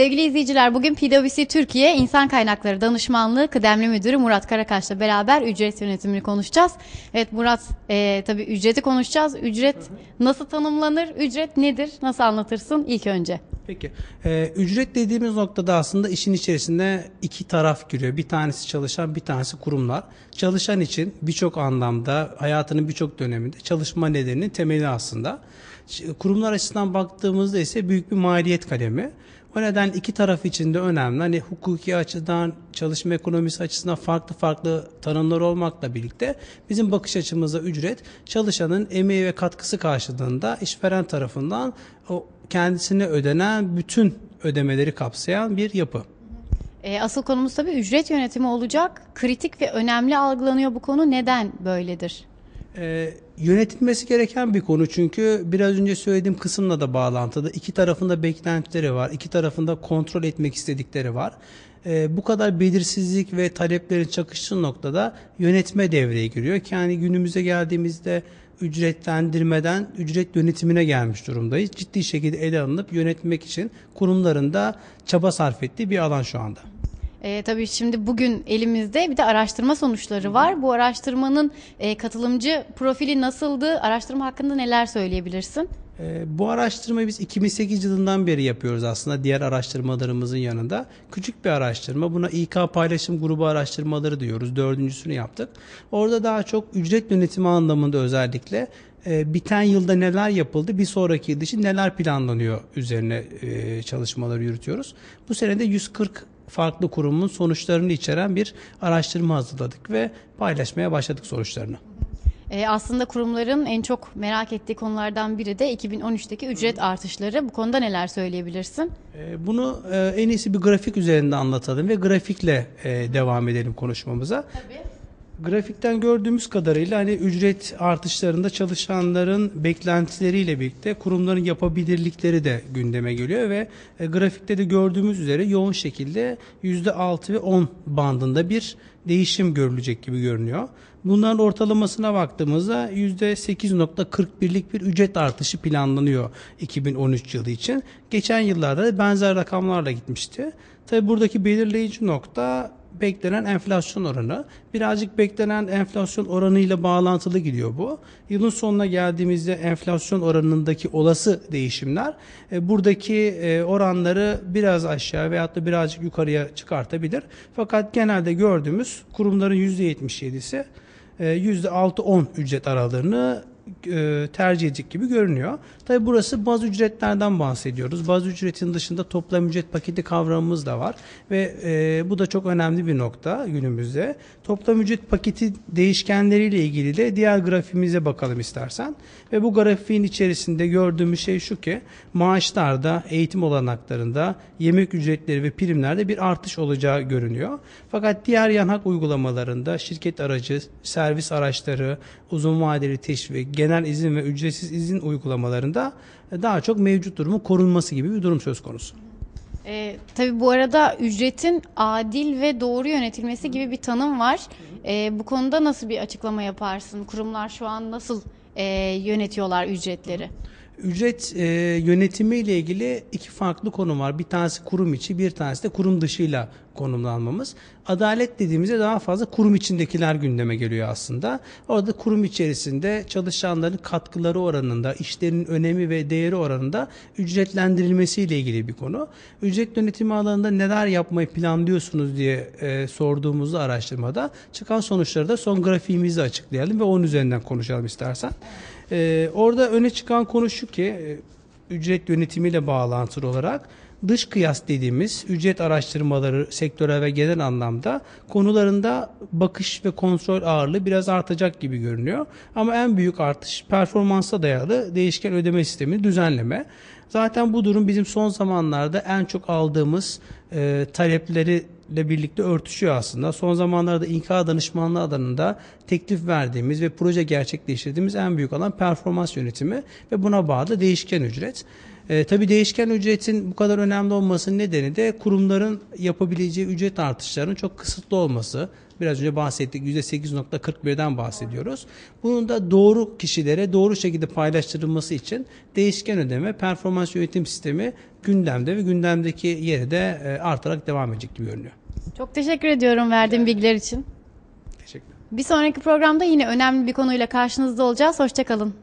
Sevgili izleyiciler bugün PwC Türkiye İnsan Kaynakları Danışmanlığı Kıdemli Müdürü Murat Karakaş'la beraber ücret yönetimini konuşacağız. Evet Murat e, tabii ücreti konuşacağız. Ücret nasıl tanımlanır? Ücret nedir? Nasıl anlatırsın ilk önce? Peki. Ee, ücret dediğimiz noktada aslında işin içerisinde iki taraf giriyor. Bir tanesi çalışan, bir tanesi kurumlar. Çalışan için birçok anlamda hayatının birçok döneminde çalışma nedeninin temeli aslında. Kurumlar açısından baktığımızda ise büyük bir maliyet kalemi. O nedenle iki taraf için de önemli. Hani hukuki açıdan, çalışma ekonomisi açısından farklı farklı tanımlar olmakla birlikte bizim bakış açımızda ücret çalışanın emeği ve katkısı karşılığında işveren tarafından o kendisine ödenen bütün ödemeleri kapsayan bir yapı. E, asıl konumuz tabii ücret yönetimi olacak. Kritik ve önemli algılanıyor bu konu. Neden böyledir? Ee, yönetilmesi gereken bir konu çünkü biraz önce söylediğim kısımla da bağlantılı. İki tarafında beklentileri var, iki tarafında kontrol etmek istedikleri var. Ee, bu kadar belirsizlik ve taleplerin çakıştığı noktada yönetme devreye giriyor. Yani günümüze geldiğimizde ücretlendirmeden ücret yönetimine gelmiş durumdayız. Ciddi şekilde ele alınıp yönetmek için kurumların da çaba sarf ettiği bir alan şu anda. E, tabii şimdi bugün elimizde bir de araştırma sonuçları var. Bu araştırmanın e, katılımcı profili nasıldı? Araştırma hakkında neler söyleyebilirsin? Ee, Bu araştırmayı biz 2008 yılından beri yapıyoruz aslında diğer araştırmalarımızın yanında. Küçük bir araştırma. Buna İK paylaşım grubu araştırmaları diyoruz. Dördüncüsünü yaptık. Orada daha çok ücret yönetimi anlamında özellikle e, biten yılda neler yapıldı, bir sonraki yıl için neler planlanıyor üzerine e, çalışmaları yürütüyoruz. Bu senede 140 farklı kurumun sonuçlarını içeren bir araştırma hazırladık ve paylaşmaya başladık sonuçlarını. E, aslında kurumların en çok merak ettiği konulardan biri de 2013'teki ücret artışları. Bu konuda neler söyleyebilirsin? Ee, Bunu e, en iyisi bir grafik üzerinde anlatalım ve grafikle e, devam edelim konuşmamıza. Tabii. Grafikten gördüğümüz kadarıyla hani ücret artışlarında çalışanların beklentileriyle birlikte kurumların yapabilirlikleri de gündeme geliyor ve e, grafikte de gördüğümüz üzere yoğun şekilde %6 ve 10 bandında bir değişim görülecek gibi görünüyor. Bunların ortalamasına baktığımızda %8.41'lik bir ücret artışı planlanıyor 2013 yılı için. Geçen yıllarda da benzer rakamlarla gitmişti. Tabi buradaki belirleyici nokta beklenen enflasyon oranı. Birazcık beklenen enflasyon oranıyla bağlantılı gidiyor bu. Yılın sonuna geldiğimizde enflasyon oranındaki olası değişimler e, buradaki e, oranları biraz aşağı veyahut da birazcık yukarıya çıkartabilir. Fakat genelde gördüğümüz kurumların %77'si e, %6-10 ücret aralığını e, tercih edecek gibi görünüyor. Tabi burası baz ücretlerden bahsediyoruz. Baz ücretin dışında toplam ücret paketi kavramımız da var ve e, bu da çok önemli bir nokta günümüzde. Toplam ücret paketi değişkenleriyle ilgili de diğer grafiğimize bakalım istersen. Ve bu grafiğin içerisinde gördüğümüz şey şu ki maaşlarda, eğitim olanaklarında, yemek ücretleri ve primlerde bir artış olacağı görünüyor. Fakat diğer yan hak uygulamalarında şirket aracı, servis araçları, uzun vadeli teşvik, genel izin ve ücretsiz izin uygulamalarında daha çok mevcut durumun korunması gibi bir durum söz konusu. E, tabii bu arada ücretin adil ve doğru yönetilmesi gibi bir tanım var. E, bu konuda nasıl bir açıklama yaparsın? Kurumlar şu an nasıl e, yönetiyorlar ücretleri? Ücret e, yönetimi ile ilgili iki farklı konu var. Bir tanesi kurum içi, bir tanesi de kurum dışıyla konumlanmamız. Adalet dediğimizde daha fazla kurum içindekiler gündeme geliyor aslında. Orada kurum içerisinde çalışanların katkıları oranında, işlerinin önemi ve değeri oranında ücretlendirilmesi ile ilgili bir konu. Ücret yönetimi alanında neler yapmayı planlıyorsunuz diye e, sorduğumuzda araştırmada çıkan sonuçları da son grafiğimizi açıklayalım ve onun üzerinden konuşalım istersen. Ee, orada öne çıkan konu şu ki e, ücret yönetimiyle bağlantılı olarak dış kıyas dediğimiz ücret araştırmaları sektöre ve genel anlamda konularında bakış ve kontrol ağırlığı biraz artacak gibi görünüyor. Ama en büyük artış performansa dayalı değişken ödeme sistemi düzenleme. Zaten bu durum bizim son zamanlarda en çok aldığımız e, talepleri ile birlikte örtüşüyor aslında. Son zamanlarda İK danışmanlığı alanında teklif verdiğimiz ve proje gerçekleştirdiğimiz en büyük alan performans yönetimi ve buna bağlı değişken ücret. E, tabii değişken ücretin bu kadar önemli olmasının nedeni de kurumların yapabileceği ücret artışlarının çok kısıtlı olması. Biraz önce bahsettik %8.41'den bahsediyoruz. Bunun da doğru kişilere doğru şekilde paylaştırılması için değişken ödeme performans yönetim sistemi gündemde ve gündemdeki yeri de e, artarak devam edecek gibi görünüyor. Çok teşekkür ediyorum verdiğin bilgiler için. Teşekkürler. Bir sonraki programda yine önemli bir konuyla karşınızda olacağız. Hoşçakalın.